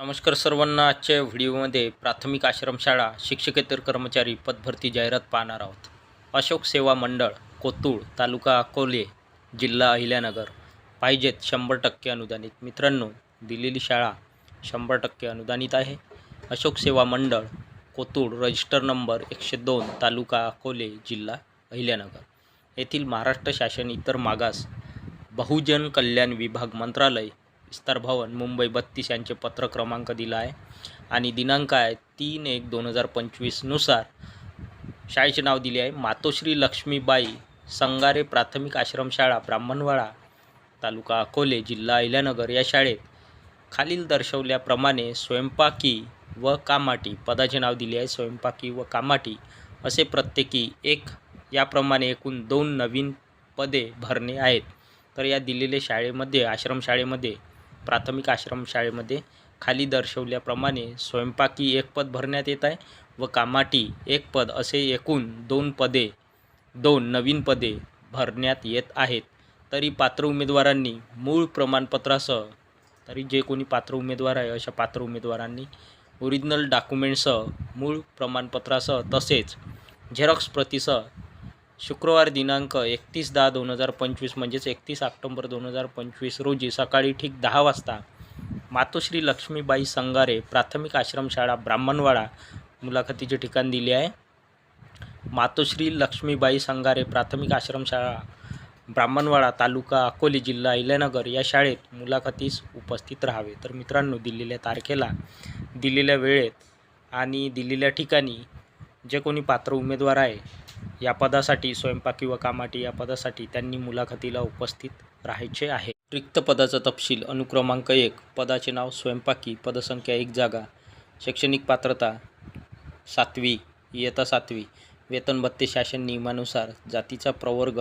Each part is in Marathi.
नमस्कार सर्वांना आजच्या व्हिडिओमध्ये प्राथमिक आश्रमशाळा शिक्षकेतर कर्मचारी पदभरती जाहिरात पाहणार आहोत. अशोक सेवा मंडळ कोतूळ तालुका अकोले जिल्हा अहिल्यानगर. पाहिजेत शंभर टक्के अनुदानित. मित्रांनो दिलेली शाळा शंभर टक्के अनुदानित आहे. अशोक सेवा मंडळ कोतूळ रजिस्टर नंबर एकशे दोन तालुका अकोले जिल्हा अहिल्यानगर. येथील महाराष्ट्र शासन इतर मागास बहुजन कल्याण विभाग मंत्रालय विस्तार भवन मुंबई बत्तीस यांचे पत्र क्रमांक दिला आहे आणि दिनांक आहे तीन एक दोन हजार पंचवीसनुसार शाळेचे नाव दिले आहे मातोश्री लक्ष्मीबाई संगारे प्राथमिक आश्रमशाळा ब्राह्मणवाडा तालुका अकोले जिल्हा अहिल्यानगर या शाळेत. खालील दर्शवल्याप्रमाणे स्वयंपाकी व कामाटी पदाचे नाव दिले आहे स्वयंपाकी व कामाटी. असे प्रत्येकी एक याप्रमाणे एकूण दोन नवीन पदे भरणे आहेत. तर या दिलेल्या शाळेमध्ये आश्रमशाळेमध्ये प्राथमिक आश्रमशाळेमध्ये खाली दर्शवल्याप्रमाणे स्वयंपाकी एक पद भरण्यात येत आहे व कामाटी एक पद असे एकूण दोन पदे दोन नवीन पदे भरण्यात येत आहेत. तरी पात्र उमेदवारांनी मूळ प्रमाणपत्रासह तरी जे कोणी पात्र उमेदवार आहे अशा पात्र उमेदवारांनी ओरिजिनल डॉक्युमेंटसह मूळ प्रमाणपत्रासह तसेच झेरॉक्स प्रतीसह शुक्रवार दिनांक एकतीस दहा दोन हजार पंचवीस म्हणजेच एकतीस ऑक्टोंबर दोन हजार पंचवीस रोजी सकाळी ठीक दहा वाजता मातोश्री लक्ष्मीबाई संगारे प्राथमिक आश्रमशाळा ब्राह्मणवाडा मुलाखतीचे ठिकाण दिले आहे. मातोश्री लक्ष्मीबाई संगारे प्राथमिक आश्रमशाळा ब्राह्मणवाडा तालुका अकोले जिल्हा अहिल्यानगर या शाळेत मुलाखतीस उपस्थित राहावे. तर मित्रांनो दिलेल्या तारखेला दिलेल्या वेळेत आणि दिलेल्या ठिकाणी जे कोणी पात्र उमेदवार आहे या पदासाठी स्वयंपाकी व कामाटी या पदासाठी त्यांनी मुलाखतीला उपस्थित राहायचे आहे. रिक्त पदाचा तपशील अनुक्रमांक एक पदाचे नाव स्वयंपाकी पदसंख्या एक जागा शैक्षणिक पात्रता सातवी इयत्ता सातवी वेतन भत्ते शासन नियमानुसार जातीचा प्रवर्ग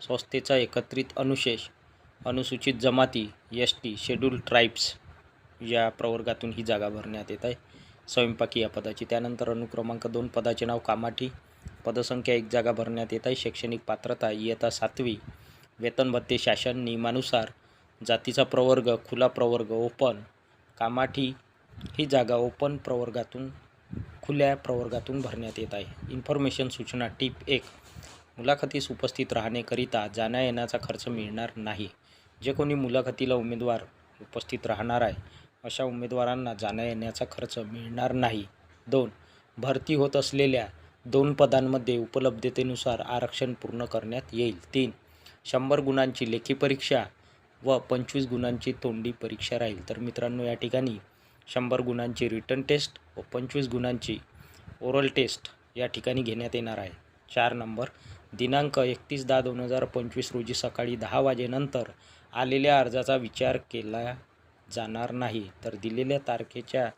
संस्थेचा एकत्रित अनुशेष अनुसूचित जमाती एस टी शेड्यूल ट्राईब्स या प्रवर्गातून ही जागा भरण्यात येत आहे. स्वयंपाकी या पदाची. त्यानंतर अनुक्रमांक दोन पदाचे नाव कामाठी. पदसंख्या एक जागा भरण्यात येत आहे. शैक्षणिक पात्रता इयत्ता सातवी. वेतन भत्ते शासन नियमानुसार. जातीचा प्रवर्ग खुला प्रवर्ग ओपन कामाठी ही जागा ओपन प्रवर्गातून खुल्या प्रवर्गातून भरण्यात येत आहे. इन्फॉर्मेशन सूचना टीप एक. मुलाखतीस उपस्थित राहण्याकरिता जाण्या येण्याचा खर्च मिळणार नाही. जे कोणी मुलाखतीला उमेदवार उपस्थित राहणार आहे अशा उमेदवारांना जाण्या येण्याचा खर्च मिळणार नाही. दोन भरती होत असलेल्या दोन पदांमध्ये उपलब्धतेनुसार आरक्षण पूर्ण करण्यात येईल. तीन शंभर गुणांची लेखी परीक्षा व पंचवीस गुणांची तोंडी परीक्षा राहील. तर मित्रांनो या ठिकाणी शंभर गुणांची रिटर्न टेस्ट व पंचवीस गुणांची ओरल टेस्ट या ठिकाणी घेण्यात येणार आहे. चार नंबर दिनांक एकतीस दहा दोन हजार पंचवीस रोजी सकाळी दहा वाजेनंतर आलेल्या अर्जाचा विचार केला जाणार नाही. तर दिलेल्या तारखेच्या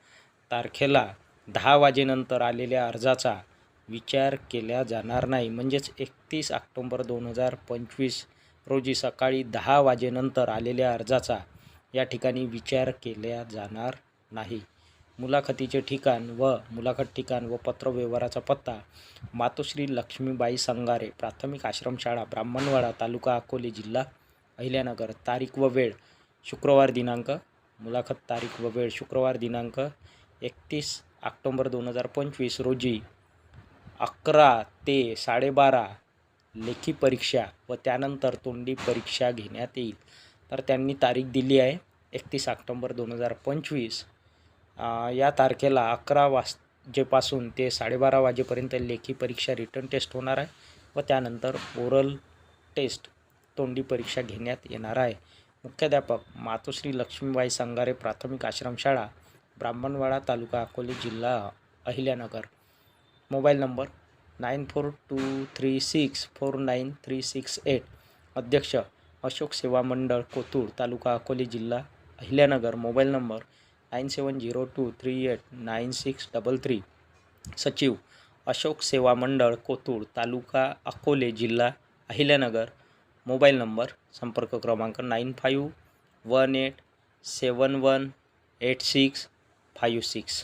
तारखेला दहा वाजेनंतर आलेल्या अर्जाचा विचार केला जाणार नाही. म्हणजेच एकतीस ऑक्टोंबर दोन हजार पंचवीस रोजी सकाळी दहा वाजेनंतर आलेल्या अर्जाचा या ठिकाणी विचार केला जाणार नाही. मुलाखतीचे ठिकाण व मुलाखत ठिकाण व पत्रव्यवहाराचा पत्ता मातोश्री लक्ष्मीबाई संगारे प्राथमिक आश्रमशाळा ब्राह्मणवाडा तालुका अकोले जिल्हा अहिल्यानगर. तारीख व वेळ शुक्रवार दिनांक मुलाखत तारीख व वेळ शुक्रवार दिनांक एकतीस ऑक्टोंबर दोन हजार पंचवीस रोजी अकरा ते साडेबारा लेखी परीक्षा व त्यानंतर तोंडी परीक्षा घेण्यात येईल. तर त्यांनी तारीख दिली आहे एकतीस ऑक्टोंबर दोन हजार पंचवीस. या तारखेला अकरा वाजेपासून ते साडेबारा वाजेपर्यंत लेखी परीक्षा रिटर्न टेस्ट होणार आहे व त्यानंतर ओरल टेस्ट तोंडी परीक्षा घेण्यात येणार आहे. मुख्याध्यापक मातोश्री लक्ष्मीबाई संगारे प्राथमिक आश्रमशाळा ब्राह्मणवाडा तालुका अकोले जिल्हा Ahilyanagar. Mobile number nine four two three six four nine three six eight. अध्यक्ष अशोक सेवा मंडळ कोतूर तालुका अकोले जिल्हा Ahilyanagar. Mobile number nine seven zero two three eight nine six double three. सचिव अशोक सेवा मंडळ कोतूर तालुका अकोले जिल्हा अहिल्यानगर. मोबाईल नंबर संपर्क क्रमांक nine five one eight seven one eight six five six.